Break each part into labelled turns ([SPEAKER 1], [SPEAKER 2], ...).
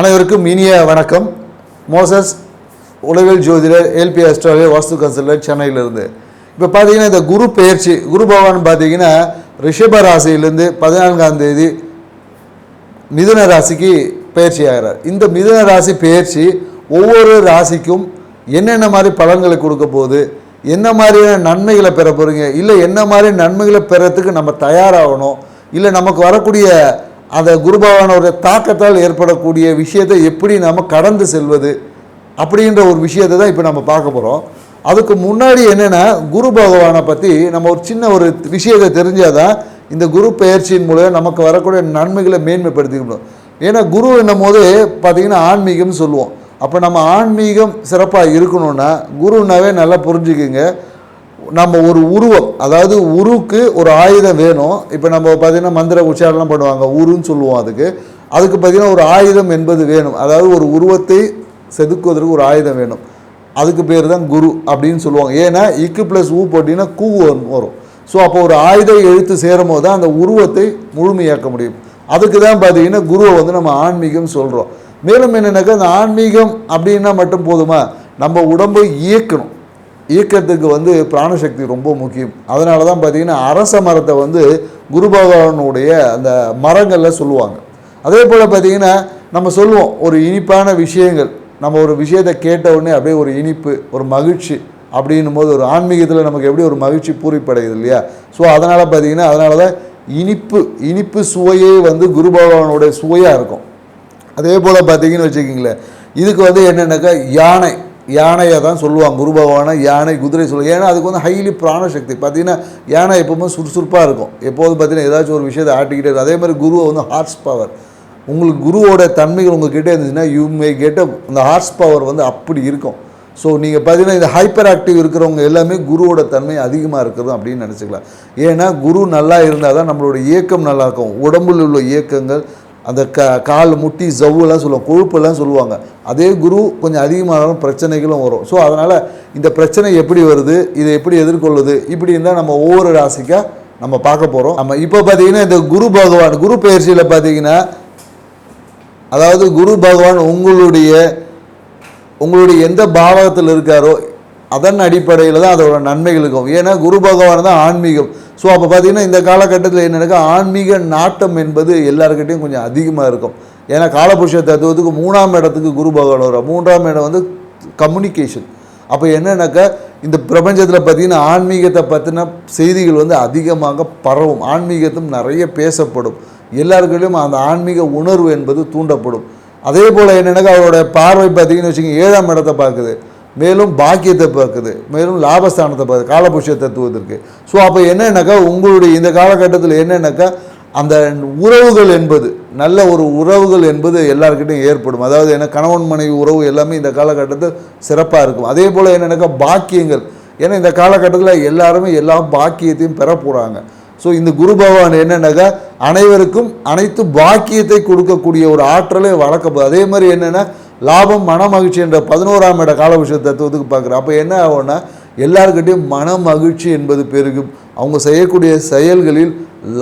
[SPEAKER 1] அனைவருக்கும் இனிய வணக்கம். மோசஸ் உளவியல் ஜோதிடர் எல்பி அஸ்ட்ராலஜர் வாஸ்து கன்சல்டர் சென்னையிலிருந்து. இப்போ பார்த்தீங்கன்னா இந்த குரு பெயர்ச்சி குரு பகவான் பார்த்தீங்கன்னா ரிஷப ராசியிலேருந்து பதினான்காம் தேதி மிதுன ராசிக்கு பயிற்சி ஆகிறார். இந்த மிதுன ராசி பெயர்ச்சி ஒவ்வொரு ராசிக்கும் என்னென்ன மாதிரி பலன்களை கொடுக்க போகுது? என்ன மாதிரியான நன்மைகளை பெற போகிறீங்க இல்லை என்ன மாதிரி நன்மைகளை பெறத்துக்கு நம்ம தயாராகணும்? இல்லை நமக்கு வரக்கூடிய அந்த குருபகவானோடைய தாக்கத்தால் ஏற்படக்கூடிய விஷயத்தை எப்படி நம்ம கடந்து செல்வது? அப்படின்ற ஒரு விஷயத்தை தான் இப்போ நம்ம பார்க்க போகிறோம் அதுக்கு முன்னாடி என்னென்னா குரு பகவானை பற்றி நம்ம ஒரு சின்ன ஒரு விஷயத்தை தெரிஞ்சால் தான் இந்த குரு பயிற்சியின் மூலம் நமக்கு வரக்கூடிய நன்மைகளை மேன்மைப்படுத்திக்க முடியும். ஏன்னா குரு என்னும் போது பார்த்திங்கன்னா ஆன்மீகம்னு சொல்லுவோம். அப்போ நம்ம ஆன்மீகம் சிறப்பாக இருக்கணும்னா குருனாவே நல்லா புரிஞ்சுக்குங்க. நம்ம ஒரு உருவம் அதாவது உருவுக்கு ஒரு ஆயுதம் வேணும். இப்போ நம்ம பார்த்திங்கன்னா மந்திர உச்சாரணம் பண்ணுவாங்க உருன்னு சொல்லுவோம் அதுக்கு. அதுக்கு பார்த்தீங்கன்னா ஒரு ஆயுதம் என்பது வேணும். அதாவது ஒரு உருவத்தை செதுக்குவதற்கு ஒரு ஆயுதம் வேணும். அதுக்கு பேர் தான் குரு அப்படின்னு சொல்லுவாங்க. ஏன்னா இக்கு ப்ளஸ் ஊ போட்டிங்கன்னா கூ வரும். ஸோ அப்போ ஒரு ஆயுத எழுத்து சேரும் போது தான் அந்த உருவத்தை முழுமையாக்க முடியும். அதுக்கு தான் பார்த்தீங்கன்னா குருவை வந்து நம்ம ஆன்மீகம் சொல்கிறோம் மேலும் என்னென்னாக்கா அந்த ஆன்மீகம் அப்படின்னா மட்டும் போதுமா? நம்ம உடம்பை இயக்கணும். இயக்கத்துக்கு வந்து பிராணசக்தி ரொம்ப முக்கியம். அதனால தான் பார்த்தீங்கன்னா அரச மரத்தை வந்து குரு பகவானுடைய அந்த மரங்களில் சொல்லுவாங்க. அதே போல் பார்த்தீங்கன்னா நம்ம சொல்லுவோம் ஒரு இனிப்பான விஷயங்கள். நம்ம ஒரு விஷயத்தை கேட்ட உடனே அப்படியே ஒரு இனிப்பு ஒரு மகிழ்ச்சி அப்படின்னும் போது ஒரு ஆன்மீகத்தில் நமக்கு எப்படி ஒரு மகிழ்ச்சி பூரிப்படையுது இல்லையா? ஸோ அதனால் பார்த்தீங்கன்னா அதனால தான் இனிப்பு இனிப்பு சுவையே வந்து குரு பகவானுடைய சுவையாக இருக்கும். அதே போல் பார்த்தீங்கன்னு வச்சுக்கிங்களேன். இதுக்கு வந்து என்னென்னாக்கா? யானை. யானையை தான் சொல்லுவாங்க. குரு பகவானை யானை குதிரை சொல்லுவாங்க. ஏன்னா அதுக்கு வந்து ஹைலி பிராணசக்தி. பார்த்தீங்கன்னா யானை எப்பவுமே சுறுசுறுப்பாக இருக்கும். எப்போதும் பார்த்தீங்கன்னா ஏதாச்சும் ஒரு விஷயத்தை ஆட்டிக்கிட்டே இருக்கும். அதே மாதிரி குருவை வந்து ஹார்ஸ் பவர் உங்களுக்கு குருவோட தன்மைகள் உங்ககிட்ட இருந்துச்சுன்னா யூ மே கெட் அந்த ஹார்ஸ் பவர் வந்து அப்படி இருக்கும். ஸோ நீங்கள் பார்த்தீங்கன்னா இந்த ஹைப்பர் ஆக்டிவ் இருக்கிறவங்க எல்லாமே குருவோட தன்மை அதிகமாக இருக்கிறது அப்படின்னு நினச்சிக்கலாம். ஏன்னா குரு நல்லா இருந்தால் தான் நம்மளோட இயக்கம் நல்லா இருக்கும். உடம்புல உள்ள இயக்கங்கள் அந்த க கால் முட்டி ஜவ்வுலாம் சொல்லுவாங்க கொழுப்பெல்லாம் சொல்லுவாங்க. அதே குரு கொஞ்சம் அதிகமானாலும் பிரச்சனைகளும் வரும். ஸோ அதனால் இந்த பிரச்சனை எப்படி வருது இதை எப்படி எதிர்கொள்வது இப்படி இருந்தால் நம்ம ஒவ்வொரு ராசிக்காக நம்ம பார்க்க போகிறோம் நம்ம இப்போ பார்த்தீங்கன்னா இந்த குரு பகவான் குரு பயிற்சியில் பார்த்தீங்கன்னா அதாவது குரு பகவான் உங்களுடைய உங்களுடைய எந்த பாவகத்தில் இருக்காரோ அதன் அடிப்படையில் தான் அதோட நன்மைகள் இருக்கும். ஏன்னா குரு பகவான் தான் ஆன்மீகம். ஸோ அப்போ பார்த்தீங்கன்னா இந்த காலகட்டத்தில் என்னென்னாக்கா ஆன்மீக நாட்டம் என்பது எல்லாருக்கிட்டையும் கொஞ்சம் அதிகமாக இருக்கும். ஏன்னா காலபுருஷ தத்துவத்துக்கு மூணாம் இடத்துக்கு குரு பகவான் வரும் மூன்றாம் இடம் வந்து கம்யூனிகேஷன் அப்போ என்னென்னாக்கா இந்த பிரபஞ்சத்தில் பார்த்தீங்கன்னா ஆன்மீகத்தை பற்றின செய்திகள் வந்து அதிகமாக பரவும். ஆன்மீகத்தும் நிறைய பேசப்படும். எல்லாருக்கிட்டையும் அந்த ஆன்மீக உணர்வு என்பது தூண்டப்படும். அதே போல் என்னென்னாக்கா அவரோட பார்வை பார்த்தீங்கன்னு வச்சுக்கோங்க ஏழாம் இடத்தை பார்க்குது. மேலும் பாக்கியத்தை பார்க்குது. மேலும் லாபஸ்தானத்தை பார்க்குது. காலபுருஷ தத்துவத்திற்கு. ஸோ அப்போ என்னென்னாக்கா உங்களுடைய இந்த காலகட்டத்தில் என்னென்னாக்கா அந்த உறவுகள் என்பது நல்ல ஒரு உறவுகள் என்பது எல்லாருக்கிட்டையும் ஏற்படும். அதாவது என்ன கணவன் மனைவி உறவு எல்லாமே இந்த காலகட்டத்தில் சிறப்பாக இருக்கும். அதே போல் என்னென்னாக்கா பாக்கியங்கள். ஏன்னா இந்த காலகட்டத்தில் எல்லாருமே எல்லா பாக்கியத்தையும் பெற போகிறாங்க ஸோ இந்த குரு பகவான் என்னென்னாக்கா அனைவருக்கும் அனைத்து பாக்கியத்தை கொடுக்கக்கூடிய ஒரு ஆற்றலை வளர்க்க அதே மாதிரி என்னென்னா லாபம் மன மகிழ்ச்சி என்ற பதினோராம் இட காலபுருஷ தத்துவத்துக்கு பார்க்குறோம். அப்போ என்ன ஆகும்னா எல்லாருக்கிட்டையும் மன மகிழ்ச்சி என்பது பெருகும். அவங்க செய்யக்கூடிய செயல்களில்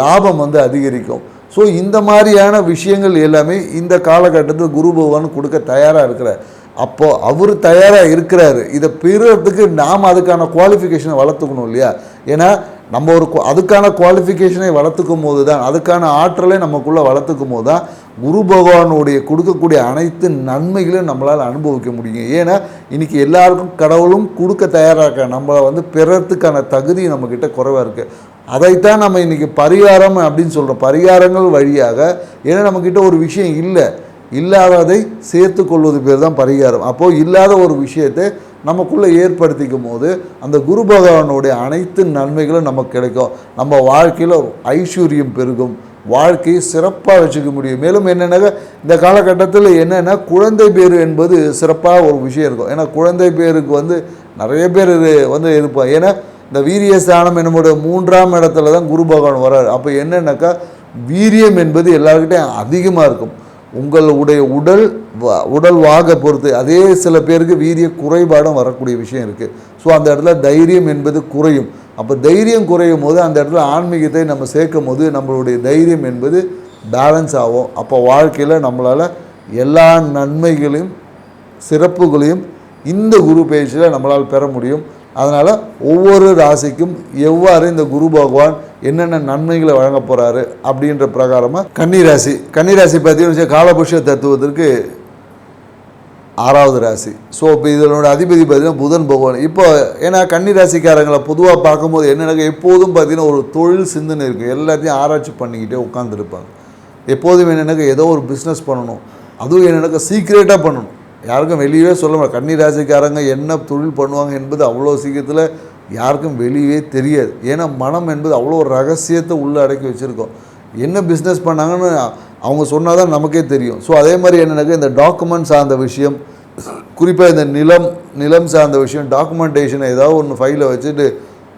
[SPEAKER 1] லாபம் வந்து அதிகரிக்கும். ஸோ இந்த மாதிரியான விஷயங்கள் எல்லாமே இந்த காலகட்டத்தில் குரு பகவான் கொடுக்க தயாராக இருக்கிறார். அப்போது அவர் தயாராக இருக்கிறாரு. இதை பெறுறதுக்கு நாம் அதுக்கான குவாலிஃபிகேஷனை வளர்த்துக்கணும் இல்லையா? ஏன்னா நம்ம ஒரு அதுக்கான குவாலிஃபிகேஷனை வளர்த்துக்கும் போது தான் அதுக்கான ஆற்றலை நமக்குள்ளே வளர்த்துக்கும் போது தான் குரு பகவானுடைய கொடுக்கக்கூடிய அனைத்து நன்மைகளையும் நம்மளால் அனுபவிக்க முடியும். ஏன்னா இன்றைக்கி எல்லாருக்கும் கடவுளும் கொடுக்க தயாராக நம்மளை வந்து பெறத்துக்கான தகுதி நம்மக்கிட்ட குறைவாக இருக்குது அதைத்தான் நம்ம இன்றைக்கி பரிகாரம் அப்படின்னு சொல்கிறோம் பரிகாரங்கள் வழியாக ஏன்னா நம்மக்கிட்ட ஒரு விஷயம் இல்லை. இல்லாததை சேர்த்து கொள்வது பேர் தான் பரிகாரம். அப்போது இல்லாத ஒரு விஷயத்தை நமக்குள்ளே ஏற்படுத்திக்கும் போது அந்த குரு பகவானுடைய அனைத்து நன்மைகளும் நமக்கு கிடைக்கும். நம்ம வாழ்க்கையில் ஐஸ்வர்யம் பெருகும். வாழ்க்கையை சிறப்பாக வச்சுக்க முடியும். மேலும் என்னென்னாக்கா இந்த காலகட்டத்தில் என்னென்னா குழந்தை பேர் என்பது சிறப்பாக ஒரு விஷயம் இருக்கும். ஏன்னா குழந்தை பேருக்கு வந்து நிறைய பேர் இது வந்து இருப்பாங்க. ஏன்னா இந்த வீரிய ஸ்தானம் என்னுடைய மூன்றாம் இடத்துல தான் குரு பகவான் வர்றார். அப்போ என்னென்னாக்கா வீரியம் என்பது எல்லாருக்கிட்டையும் அதிகமாக இருக்கும். உங்களுடைய உடல் உடல் வாக பொறுத்து அதே சில பேருக்கு வீரிய குறைபாடும் வரக்கூடிய விஷயம் இருக்குது ஸோ அந்த இடத்துல தைரியம் என்பது குறையும். அப்போ தைரியம் குறையும் போது அந்த இடத்துல ஆன்மீகத்தை நம்ம சேர்க்கும் போது நம்மளுடைய தைரியம் என்பது பேலன்ஸ் ஆகும். அப்போ வாழ்க்கையில் நம்மளால் எல்லா நன்மைகளையும் சிறப்புகளையும் இந்த குரு பயிற்சியில் நம்மளால் பெற முடியும். அதனால் ஒவ்வொரு ராசிக்கும் எவ்வாறு இந்த குரு பகவான் என்னென்ன நன்மைகளை வழங்க போகிறாரு அப்படின்ற பிரகாரமாக கன்னிராசி கன்னிராசி பார்த்தீங்கன்னா காலபுஷ தத்துவத்திற்கு ஆறாவது ராசி. ஸோ இப்போ இதனோட அதிபதி பார்த்தீங்கன்னா புதன் பகவான். இப்போ ஏன்னா கன்னி ராசிக்காரங்களை பொதுவாக பார்க்கும்போது என்னென்ன எப்போதும் பார்த்தீங்கன்னா ஒரு தொழில் சிந்தனை இருக்குது எல்லாத்தையும் ஆராய்ச்சி பண்ணிக்கிட்டே உட்காந்துருப்பாங்க எப்போதும் என்னென்னாக்க ஏதோ ஒரு பிஸ்னஸ் பண்ணணும். அதுவும் என்னென்னாக்க சீக்ரெட்டாக பண்ணணும். யாருக்கும் வெளியவே சொல்ல முடியாது. கன்னி ராசிக்காரங்க என்ன தொழில் பண்ணுவாங்க என்பது அவ்வளோ சீக்கிரத்தில் யாருக்கும் வெளியவே தெரியாது. ஏன்னா மனம் என்பது அவ்வளோ ஒரு ரகசியத்தை உள்ளே அடக்கி வச்சுருக்கோம். என்ன பிஸ்னஸ் பண்ணாங்கன்னு அவங்க சொன்னால் தான் நமக்கே தெரியும். ஸோ அதே மாதிரி என்னென்னாக்கா இந்த டாக்குமெண்ட் சார்ந்த விஷயம் குறிப்பாக இந்த நிலம் நிலம் சார்ந்த விஷயம் டாக்குமெண்டேஷனை ஏதாவது ஒன்று ஃபைலை வச்சுட்டு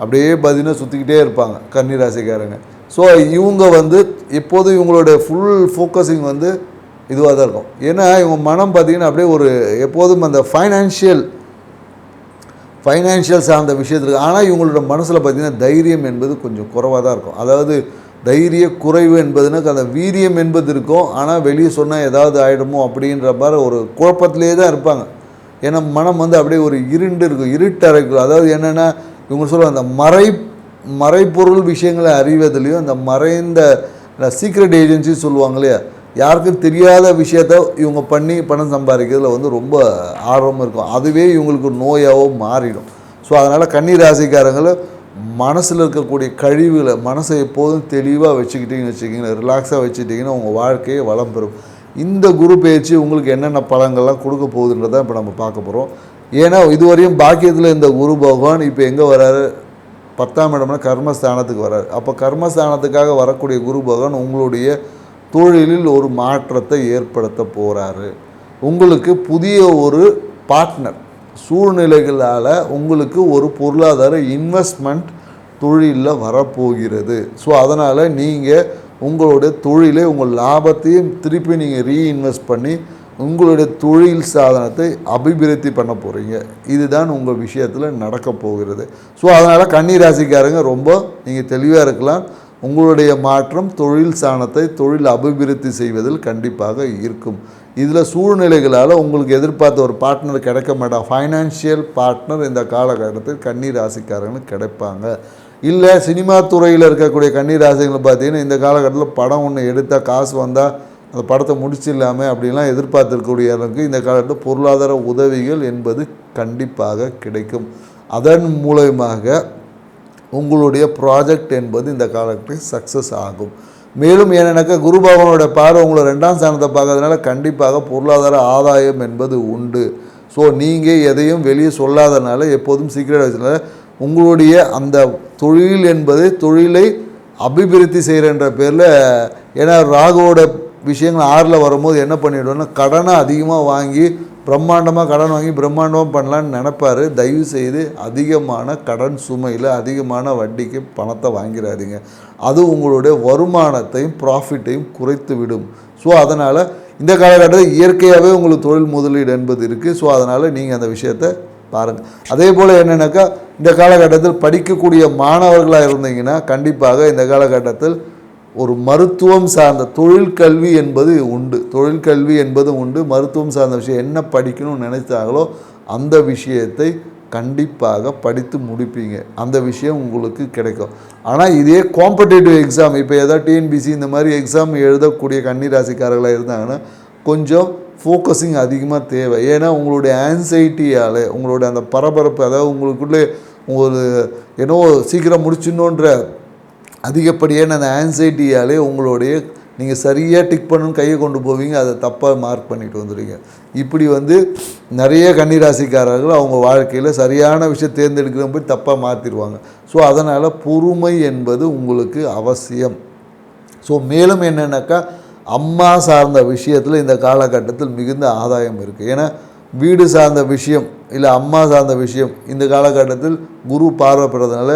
[SPEAKER 1] அப்படியே பார்த்தீங்கன்னா சுற்றிக்கிட்டே இருப்பாங்க கன்னிராசிக்காரங்க. ஸோ இவங்க வந்து எப்போதும் இவங்களோட ஃபுல் ஃபோக்கஸிங் வந்து இதுவாக தான் இருக்கும். ஏன்னா இவங்க மனம் பார்த்தீங்கன்னா அப்படியே ஒரு எப்போதும் அந்த ஃபைனான்ஷியல் ஃபைனான்ஷியல் சார்ந்த விஷயத்துக்கு ஆனால் இவங்களோட மனசில் பார்த்தீங்கன்னா தைரியம் என்பது கொஞ்சம் குறைவாக தான் இருக்கும். அதாவது தைரிய குறைவு என்பதுனாக்க அந்த வீரியம் என்பது இருக்கும் ஆனால் வெளியே சொன்னால் ஏதாவது ஆகிடுமோ அப்படின்ற மாதிரி ஒரு குழப்பத்திலே தான் இருப்பாங்க. ஏன்னா மனம் வந்து அப்படியே ஒரு இருண்டு இருக்கும் இருட்டரைக்கும் அதாவது என்னென்னா இவங்க சொல்லுவாங்க அந்த மறை மறைப்பொருள் விஷயங்களை அறிவதிலையும் அந்த மறைந்த சீக்ரெட் ஏஜென்சி சொல்லுவாங்க இல்லையா? யாருக்கும் தெரியாத விஷயத்த இவங்க பண்ணி பணம் சம்பாதிக்கிறதுல வந்து ரொம்ப ஆர்வம் இருக்கும். அதுவே இவங்களுக்கு நோயாகவும் மாறிடும். ஸோ அதனால் கன்னி ராசிக்காரங்களும் மனசில் இருக்கக்கூடிய கழிவுகளை மனசை எப்போதும் தெளிவாக வச்சுக்கிட்டீங்கன்னு வச்சுக்கிங்கன்னா ரிலாக்ஸாக வச்சுக்கிட்டிங்கன்னா உங்கள் வாழ்க்கையை வளம் பெறும். இந்த குரு பயிற்சி உங்களுக்கு என்னென்ன பலங்கள்லாம் கொடுக்க போகுதுன்றதை இப்போ நம்ம பார்க்க போகிறோம் ஏன்னா இதுவரையும் பாக்கியத்தில் இந்த குரு பகவான் இப்போ எங்கே வராரு? பத்தாம் இடம்னா கர்மஸ்தானத்துக்கு வராரு. அப்போ கர்மஸ்தானத்துக்காக வரக்கூடிய குரு பகவான் உங்களுடைய தொழிலில் ஒரு மாற்றத்தை ஏற்படுத்த போகிறாரு உங்களுக்கு புதிய ஒரு பார்ட்னர் சூழ்நிலைகளால் உங்களுக்கு ஒரு பொருளாதார இன்வெஸ்ட்மெண்ட் தொழிலில் வரப்போகிறது. ஸோ அதனால் நீங்கள் உங்களுடைய தொழிலை உங்கள் லாபத்தையும் திருப்பி நீங்கள் ரீஇன்வெஸ்ட் பண்ணி உங்களுடைய தொழில் சாதனத்தை அபிவிருத்தி பண்ண போகிறீங்க இதுதான் உங்கள் விஷயத்தில் நடக்க போகிறது. ஸோ அதனால் கன்னிராசிக்காரங்க ரொம்ப நீங்கள் தெளிவாக இருக்கலாம். உங்களுடைய மாற்றம் தொழில் சாணத்தை தொழில் அபிவிருத்தி செய்வதில் கண்டிப்பாக இருக்கும். இதில் சூழ்நிலைகளால் உங்களுக்கு எதிர்பார்த்த ஒரு பார்ட்னர் கிடைக்க மாட்டான் ஃபைனான்ஷியல் பார்ட்னர் இந்த காலகட்டத்தில் கன்னி ராசிக்காரங்களுக்கு கிடைப்பாங்க. இல்லை சினிமா துறையில் இருக்கக்கூடிய கன்னி ராசிகளை பார்த்தீங்கன்னா இந்த காலகட்டத்தில் படம் ஒன்று எடுத்தால் காசு வந்தால் அந்த படத்தை முடிச்சிடலாமே அப்படிலாம் எதிர்பார்த்துருக்கக்கூடியவர்களுக்கு இந்த காலகட்டத்தில் பொருளாதார உதவிகள் என்பது கண்டிப்பாக கிடைக்கும். அதன் மூலயமாக உங்களுடைய ப்ராஜெக்ட் என்பது இந்த காலகட்டத்தில் சக்ஸஸ் ஆகும். மேலும் ஏன்னாக்கா குரு பகவானோட பார்வை உங்களை ரெண்டாம் ஸ்தானத்தை பார்க்கறதுனால கண்டிப்பாக பொருளாதார ஆதாயம் என்பது உண்டு. ஸோ நீங்கள் எதையும் வெளியே சொல்லாதனால எப்போதும் சீக்கிரம் வச்சனால உங்களுடைய அந்த தொழில் என்பது தொழிலை அபிவிருத்தி செய்கிறன்ற பேரில் ஏன்னா ராகுவோட விஷயங்கள் ஆறில் வரும்போது என்ன பண்ணிவிடுவோம்னா கடனை அதிகமாக வாங்கி பிரம்மாண்டமாக கடன் வாங்கி பிரம்மாண்டமாக பண்ணலான்னு நினைப்பாரு. தயவு செய்து அதிகமான கடன் சுமையில் அதிகமான வட்டிக்கு பணத்தை வாங்கிடாதீங்க அது உங்களுடைய வருமானத்தையும் ப்ராஃபிட்டையும் குறைத்து விடும் ஸோ அதனால் இந்த காலகட்டத்தில் இயற்கையாகவே உங்களுக்கு தொழில் முதலீடு என்பது இருக்குது ஸோ அதனால் நீங்கள் அந்த விஷயத்தை பாருங்கள் அதே போல் என்னென்னாக்கா இந்த காலகட்டத்தில் படிக்கக்கூடிய மாணவர்களாக இருந்தீங்கன்னா கண்டிப்பாக இந்த காலகட்டத்தில் ஒரு மருத்துவம் சார்ந்த தொழிற்கல்வி என்பது உண்டு. தொழிற்கல்வி என்பது உண்டு. மருத்துவம் சார்ந்த விஷயம் என்ன படிக்கணும்னு நினைத்தாங்களோ அந்த விஷயத்தை கண்டிப்பாக படித்து முடிப்பீங்க. அந்த விஷயம் உங்களுக்கு கிடைக்கும். ஆனால் இதே காம்படேட்டிவ் எக்ஸாம் இப்போ ஏதாவது டிஎன்பிசி இந்த மாதிரி எக்ஸாம் எழுதக்கூடிய கன்னிராசிக்காரர்களாக இருந்தாங்கன்னா கொஞ்சம் ஃபோக்கஸிங் அதிகமாக தேவை. ஏன்னா உங்களுடைய ஆன்சைட்டியால் உங்களுடைய அந்த பரபரப்பு அதாவது உங்களுக்குள்ளே ஒரு ஏன்னோ சீக்கிரம் முடிச்சிடணுன்ற அதிகப்படியான அந்த ஆன்சைட்டியாலே உங்களுடைய நீங்கள் சரியாக டிக் பண்ணணும்னு கையை கொண்டு போவீங்க அதை தப்பாக மார்க் பண்ணிட்டு வந்துடுவீங்க. இப்படி வந்து நிறைய கன்னிராசிக்காரர்கள் அவங்க வாழ்க்கையில் சரியான விஷயம் தேர்ந்தெடுக்கிற போய் தப்பாக மாற்றிடுவாங்க ஸோ அதனால் பொறுமை என்பது உங்களுக்கு அவசியம். ஸோ மேலும் என்னென்னாக்கா அம்மா சார்ந்த விஷயத்தில் இந்த காலகட்டத்தில் மிகுந்த ஆதாயம் இருக்குது ஏன்னா வீடு சார்ந்த விஷயம் இல்லை அம்மா சார்ந்த விஷயம் இந்த காலகட்டத்தில் குரு பார்வைப்படுறதுனால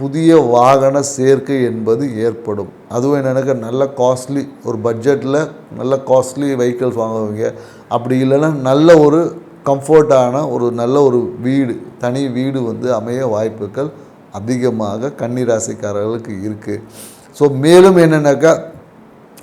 [SPEAKER 1] புதிய வாகன சேர்க்கை என்பது ஏற்படும். அதுவும் என்னென்னாக்கா நல்ல காஸ்ட்லி ஒரு பட்ஜெட்டில் நல்ல காஸ்ட்லி வெஹிக்கிள்ஸ் வாங்குவீங்க. அப்படி இல்லைன்னா நல்ல ஒரு கம்ஃபர்ட்டான ஒரு நல்ல ஒரு வீடு தனி வீடு வந்து அமைய வாய்ப்புகள் அதிகமாக கன்னிராசிக்காரர்களுக்கு இருக்குது ஸோ மேலும் என்னென்னாக்கா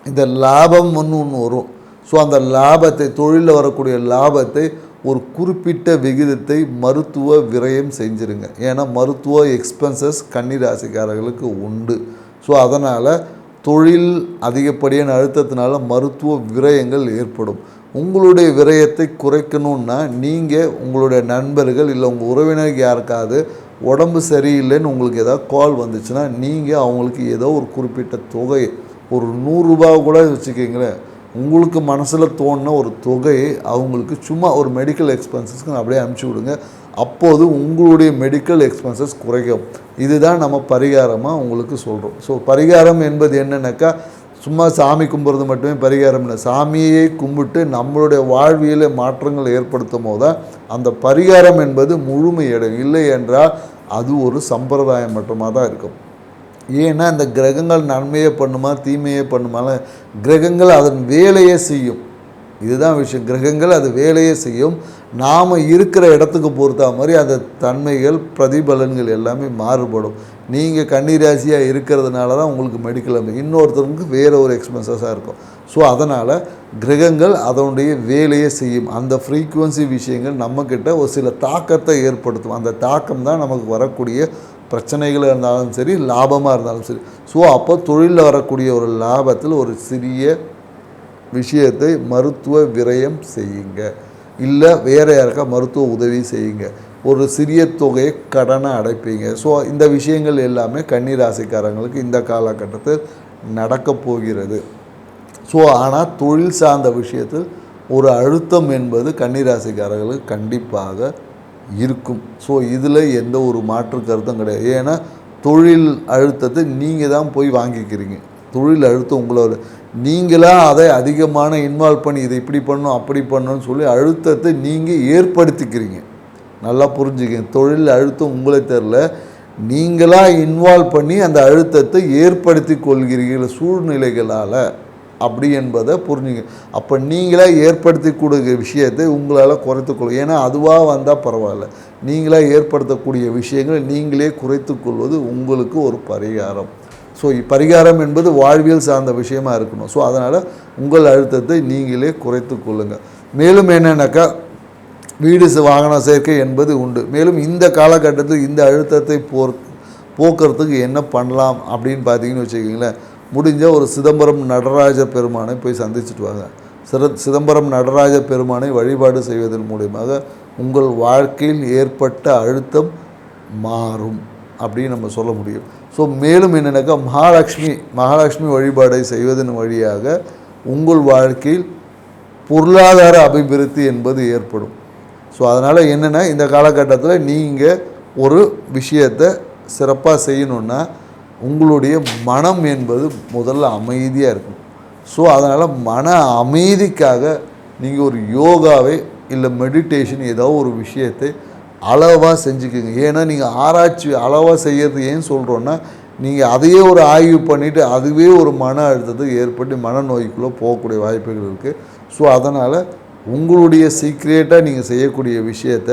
[SPEAKER 1] இந்த லாபம் ஒன்று ஒன்று வரும். ஸோ அந்த லாபத்தை தொழிலில் வரக்கூடிய லாபத்தை ஒரு குறிப்பிட்ட விகிதத்தை மருத்துவ விரயம் செஞ்சுருங்க. ஏன்னா மருத்துவ எக்ஸ்பென்சஸ் கன்னிராசிக்காரர்களுக்கு உண்டு. ஸோ அதனால் தொழில் அதிகப்படியான அழுத்தத்தினால மருத்துவ விரயங்கள் ஏற்படும். உங்களுடைய விரயத்தை குறைக்கணுன்னா நீங்கள் உங்களுடைய நண்பர்கள் இல்லை உங்கள் உறவினருக்கு யாருக்காவது உடம்பு சரியில்லைன்னு உங்களுக்கு ஏதாவது கால் வந்துச்சுன்னா நீங்கள் அவங்களுக்கு ஏதோ ஒரு குறிப்பிட்ட தொகை ஒரு நூறுரூபா கூட வச்சுக்கிங்களேன். உங்களுக்கு மனசில் தோணுன ஒரு தொகையை அவங்களுக்கு சும்மா ஒரு மெடிக்கல் எக்ஸ்பென்சஸ்க்கு அப்படியே அனுப்பிச்சி விடுங்க. அப்போது உங்களுடைய மெடிக்கல் எக்ஸ்பென்சஸ் குறைக்கும் இதுதான் நம்ம பரிகாரமாக உங்களுக்கு சொல்கிறோம் ஸோ பரிகாரம் என்பது என்னென்னாக்கா சும்மா சாமி கும்பிட்றது மட்டுமே பரிகாரம் இல்லை. சாமியை கும்பிட்டு நம்மளுடைய வாழ்வியல மாற்றங்கள் ஏற்படுத்தும் போது தான் அந்த பரிகாரம் என்பது முழுமையடையும் இல்லை என்றால் அது ஒரு சம்பிரதாயம் மட்டுமாக தான் இருக்கும். ஏன்னா இந்த கிரகங்கள் நன்மையை பண்ணுமா தீமையை பண்ணுமால கிரகங்கள் அதன் வேலையை செய்யும். இதுதான் விஷயம். கிரகங்கள் அது வேலையை செய்யும். நாம் இருக்கிற இடத்துக்கு பொறுத்த மாதிரி அந்த தன்மைகள் பிரதிபலன்கள் எல்லாமே மாறுபடும். நீங்கள் கன்னிராசியாக இருக்கிறதுனால தான் உங்களுக்கு மெடிக்கல் அமைப்பு இன்னொருத்தருக்கு வேறு ஒரு எக்ஸ்பென்சஸாக இருக்கும். ஸோ அதனால் கிரகங்கள் அதனுடைய வேலையை செய்யும். அந்த ஃப்ரீக்குவன்சி விஷயங்கள் நம்மக்கிட்ட ஒரு சில தாக்கத்தை ஏற்படுத்தும். அந்த தாக்கம் தான் நமக்கு வரக்கூடிய பிரச்சனைகள் இருந்தாலும் சரி லாபமாக இருந்தாலும் சரி. ஸோ அப்போ தொழிலில் வரக்கூடிய ஒரு லாபத்தில் ஒரு சிறிய விஷயத்தை மருத்துவ விரயம் செய்யுங்க. இல்லை வேறு யாருக்கா மருத்துவ உதவி செய்யுங்க. ஒரு சிறிய தொகையை கடனை அடைப்பீங்க. ஸோ இந்த விஷயங்கள் எல்லாமே கன்னிராசிக்காரங்களுக்கு இந்த காலகட்டத்தில் நடக்கப் போகிறது. ஸோ ஆனால் தொழில் சார்ந்த விஷயத்தில் ஒரு அழுத்தம் என்பது கன்னிராசிக்காரர்களுக்கு கண்டிப்பாக இருக்கும். ஸோ இதில் எந்த ஒரு மாற்று கருத்தும் கிடையாது. ஏன்னா தொழில் அழுத்தத்தை நீங்கள் தான் போய் வாங்கிக்கிறீங்க. தொழில் அழுத்தம் உங்களோட நீங்களாக அதை அதிகமான இன்வால்வ் பண்ணி இதை இப்படி பண்ணும் அப்படி பண்ணணும்னு சொல்லி அழுத்தத்தை நீங்கள் ஏற்படுத்திக்கிறீங்க. நல்லா புரிஞ்சுக்கங்க. தொழில் அழுத்தம் உங்களை தெரில நீங்களாக இன்வால்வ் பண்ணி அந்த அழுத்தத்தை ஏற்படுத்தி கொள்கிறீர்கள் சூழ்நிலைகளால். அப்படி என்பதை புரிஞ்சுங்க. அப்போ நீங்களாக ஏற்படுத்தி கொடுக்குற விஷயத்தை உங்களால் குறைத்துக்கொள்ளும் ஏன்னா அதுவாக வந்தால் பரவாயில்ல. நீங்களாக ஏற்படுத்தக்கூடிய விஷயங்களை நீங்களே குறைத்துக்கொள்வது உங்களுக்கு ஒரு பரிகாரம். ஸோ பரிகாரம் என்பது வாழ்வியல் சார்ந்த விஷயமா இருக்கணும். ஸோ அதனால் உங்கள் அழுத்தத்தை நீங்களே குறைத்து கொள்ளுங்கள் மேலும் என்னென்னாக்கா வீடு வாகன சேர்க்கை என்பது உண்டு. மேலும் இந்த காலகட்டத்தில் இந்த அழுத்தத்தை போர் போக்குறதுக்கு என்ன பண்ணலாம் அப்படின்னு பார்த்தீங்கன்னு வச்சுக்கிங்களேன். முடிஞ்சால் ஒரு சிதம்பரம் நடராஜ பெருமானை போய் சந்திச்சுட்டு வாங்க. சிற சிதம்பரம் நடராஜ பெருமானை வழிபாடு செய்வதன் மூலியமாக உங்கள் வாழ்க்கையில் ஏற்பட்ட அழுத்தம் மாறும் அப்படின்னு நம்ம சொல்ல முடியும். ஸோ மேலும் என்னென்னாக்கா மகாலட்சுமி மகாலட்சுமி வழிபாடை செய்வதன் வழியாக உங்கள் வாழ்க்கையில் பொருளாதார அபிவிருத்தி என்பது ஏற்படும். ஸோ அதனால் என்னென்னா இந்த காலகட்டத்தில் நீங்கள் ஒரு விஷயத்தை சிறப்பாக செய்யணுன்னா உங்களுடைய மனம் என்பது முதல்ல அமைதியாக இருக்கும். ஸோ அதனால் மன அமைதிக்காக நீங்கள் ஒரு யோகாவை இல்லை மெடிடேஷன் ஏதோ ஒரு விஷயத்தை அளவாக செஞ்சுக்கோங்க. ஏன்னா நீங்கள் ஆராய்ச்சி அளவாக செய்கிறது ஏன் சொல்கிறோன்னா நீங்கள் அதையே ஒரு ஆய்வு பண்ணிவிட்டு அதுவே ஒரு மன அழுத்தத்தை ஏற்பட்டு மனநோய்க்குள்ளே போகக்கூடிய வாய்ப்புகள் இருக்குது ஸோ அதனால் உங்களுடைய சீக்ரெட்டாக நீங்கள் செய்யக்கூடிய விஷயத்த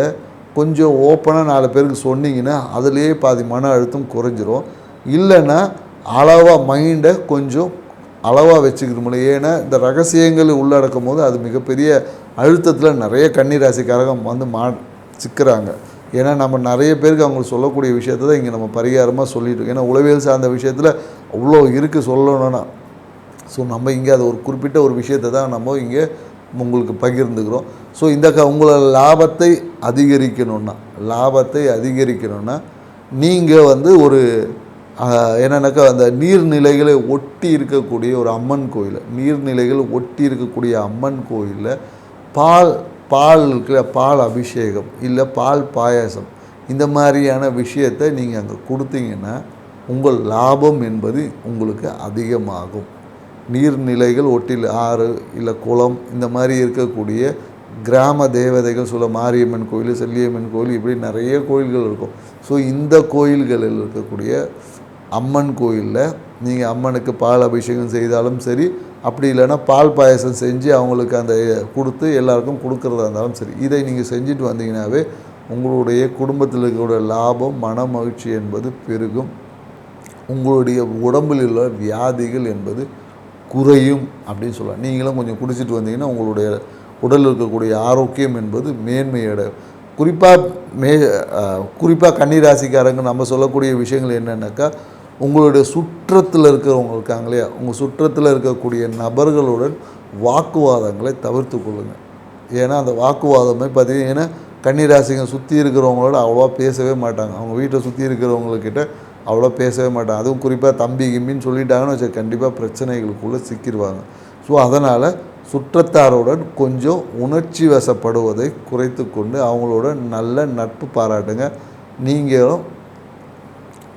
[SPEAKER 1] கொஞ்சம் ஓப்பனாக நாலு பேருக்கு சொன்னீங்கன்னா அதுலேயே பாதி மன அழுத்தம் குறைஞ்சிரும். இல்லைன்னா அளவாக மைண்டை கொஞ்சம் அளவாக வச்சுக்கிற முடியும். ஏன்னா இந்த ரகசியங்கள் உள்ளடக்கும் போது அது மிகப்பெரிய அழுத்தத்தில் நிறைய கன்னிராசிக்காரகம் வந்து மா சிக்கிறாங்க. ஏன்னா நம்ம நிறைய பேருக்கு அவங்களுக்கு சொல்லக்கூடிய விஷயத்தை தான் இங்கே நம்ம பரிகாரமாக சொல்லிட்டு ஏன்னா உளவியல் சார்ந்த விஷயத்தில் அவ்வளோ இருக்குது சொல்லணும்னா. ஸோ நம்ம இங்கே அது ஒரு குறிப்பிட்ட ஒரு விஷயத்தை தான் நம்ம இங்கே உங்களுக்கு பகிர்ந்துக்கிறோம். ஸோ இந்த க உங்களோட லாபத்தை அதிகரிக்கணும்னா லாபத்தை அதிகரிக்கணும்னா நீங்கள் வந்து ஒரு என்னன்னாக்கா அந்த நீர்நிலைகளை ஒட்டி இருக்கக்கூடிய ஒரு அம்மன் கோயில். நீர்நிலைகள் ஒட்டி இருக்கக்கூடிய அம்மன் கோயிலில் பால் பால் இருக்கிற பால் அபிஷேகம் இல்லை பால் பாயாசம். இந்த மாதிரியான விஷயத்தை நீங்கள் அங்கே கொடுத்தீங்கன்னா உங்கள் லாபம் என்பது உங்களுக்கு அதிகமாகும். நீர்நிலைகள் ஒட்டில் ஆறு இல்லை குளம் இந்த மாதிரி இருக்கக்கூடிய கிராம தேவதைகள் சொல்ல மாரியம்மன் கோயில் செல்லியம்மன் கோயில் இப்படி நிறைய கோயில்கள் இருக்கும். ஸோ இந்த கோயில்களில் இருக்கக்கூடிய அம்மன் கோயிலில் நீங்கள் அம்மனுக்கு பால் அபிஷேகம் செய்தாலும் சரி அப்படி இல்லைன்னா பால் பாயசம் செஞ்சு அவங்களுக்கு அந்த கொடுத்து எல்லாருக்கும் கொடுக்குறதா இருந்தாலும் சரி இதை நீங்கள் செஞ்சுட்டு வந்தீங்கன்னாவே உங்களுடைய குடும்பத்தில் இருக்கிற லாபம் மன மகிழ்ச்சி என்பது பெருகும். உங்களுடைய உடம்பில் உள்ள வியாதிகள் என்பது குறையும் அப்படின்னு சொல்லலாம். நீங்களும் கொஞ்சம் குடிச்சிட்டு வந்தீங்கன்னா உங்களுடைய உடலில் இருக்கக்கூடிய ஆரோக்கியம் என்பது மேன்மையோட குறிப்பாக மே குறிப்பாக கன்னிராசிக்காரங்க நம்ம சொல்லக்கூடிய விஷயங்கள் என்னென்னாக்கா உங்களுடைய சுற்றத்தில் இருக்கிறவங்க இருக்காங்க இல்லையா? உங்கள் சுற்றத்தில் இருக்கக்கூடிய நபர்களுடன் வாக்குவாதங்களை தவிர்த்து கொள்ளுங்கள் ஏன்னா அந்த வாக்குவாதமே பார்த்தீங்கன்னா கன்னிராசிங்க சுற்றி இருக்கிறவங்களோட அவ்வளோவா பேசவே மாட்டாங்க. அவங்க வீட்டை சுற்றி இருக்கிறவங்கக்கிட்ட அவ்வளோ பேசவே மாட்டாங்க. அதுவும் குறிப்பாக தம்பி கிம்பின்னு சொல்லிட்டாங்கன்னு வச்சு கண்டிப்பாக பிரச்சனைகளுக்குள்ளே சிக்கிடுவாங்க ஸோ அதனால் சுற்றத்தாருடன் கொஞ்சம் உணர்ச்சி வசப்படுவதை குறைத்து கொண்டு அவங்களோட நல்ல நட்பு பாராட்டுங்க. நீங்களும்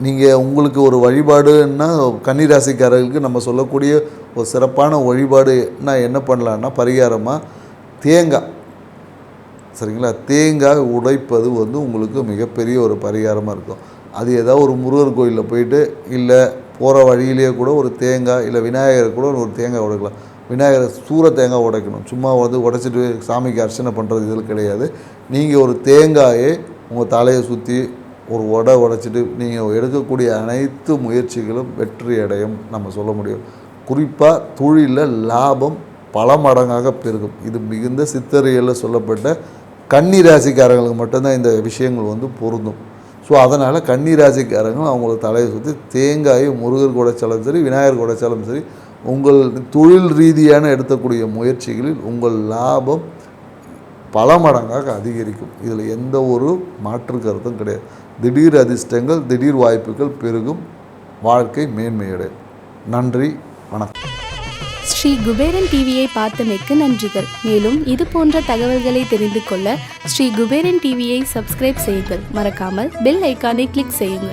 [SPEAKER 1] நீங்கள் உங்களுக்கு ஒரு வழிபாடுன்னா கன்னிராசிக்காரர்களுக்கு நம்ம சொல்லக்கூடிய ஒரு சிறப்பான வழிபாடுனா என்ன பண்ணலான்னா பரிகாரமாக தேங்காய். சரிங்களா? தேங்காய் உடைப்பது வந்து உங்களுக்கு மிகப்பெரிய ஒரு பரிகாரமாக இருக்கும். அது ஏதாவது ஒரு முருகர் கோயிலில் போயிட்டு இல்லை போகிற வழியிலேயே கூட ஒரு தேங்காய் இல்லை விநாயகர் கூட ஒரு தேங்காய் உடைக்கலாம். விநாயகர் சூற தேங்காய் உடைக்கணும். சும்மா வந்து உடைச்சிட்டு சாமிக்கு அர்ச்சனை பண்ணுறது இதில் கிடையாது. நீங்கள் ஒரு தேங்காயை உங்கள் தலையை சுற்றி ஒரு உடை உடைச்சிட்டு நீங்கள் எடுக்கக்கூடிய அனைத்து முயற்சிகளும் வெற்றி அடையும் நம்ம சொல்ல முடியும். குறிப்பாக தொழிலில் லாபம் பல மடங்காக பெருகும். இது மிகுந்த சித்தரியலில் சொல்லப்பட்ட கன்னி ராசிக்காரங்களுக்கு மட்டும்தான் இந்த விஷயங்கள் வந்து பொருந்தும். ஸோ அதனால் கன்னி ராசிக்காரங்களும் அவங்களை தலையை சுற்றி தேங்காயை முருகர் குடைச்சாலும் சரி விநாயகர் குடைச்சாலும் சரி உங்கள் தொழில் ரீதியான எடுக்கக்கூடிய முயற்சிகளில் உங்கள் லாபம் பல மடங்காக அதிகரிக்கும். இதில் எந்த ஒரு மாற்று கருத்தும் கிடையாது. திடீர் அதிர்ஷ்டங்கள் திடீர் வாய்ப்புகள் பெருகும். வாழ்க்கை மேன்மையடையும் நன்றி வணக்கம்.
[SPEAKER 2] ஸ்ரீ குபேரன் டிவியை பார்த்தமைக்கு நன்றிகள். மேலும் இது போன்ற தகவல்களை தெரிந்து கொள்ள ஸ்ரீ குபேரன் டிவியை சப்ஸ்கிரைப் செய்யுங்கள். மறக்காமல் பெல் ஐக்கானை கிளிக் செய்யுங்கள்.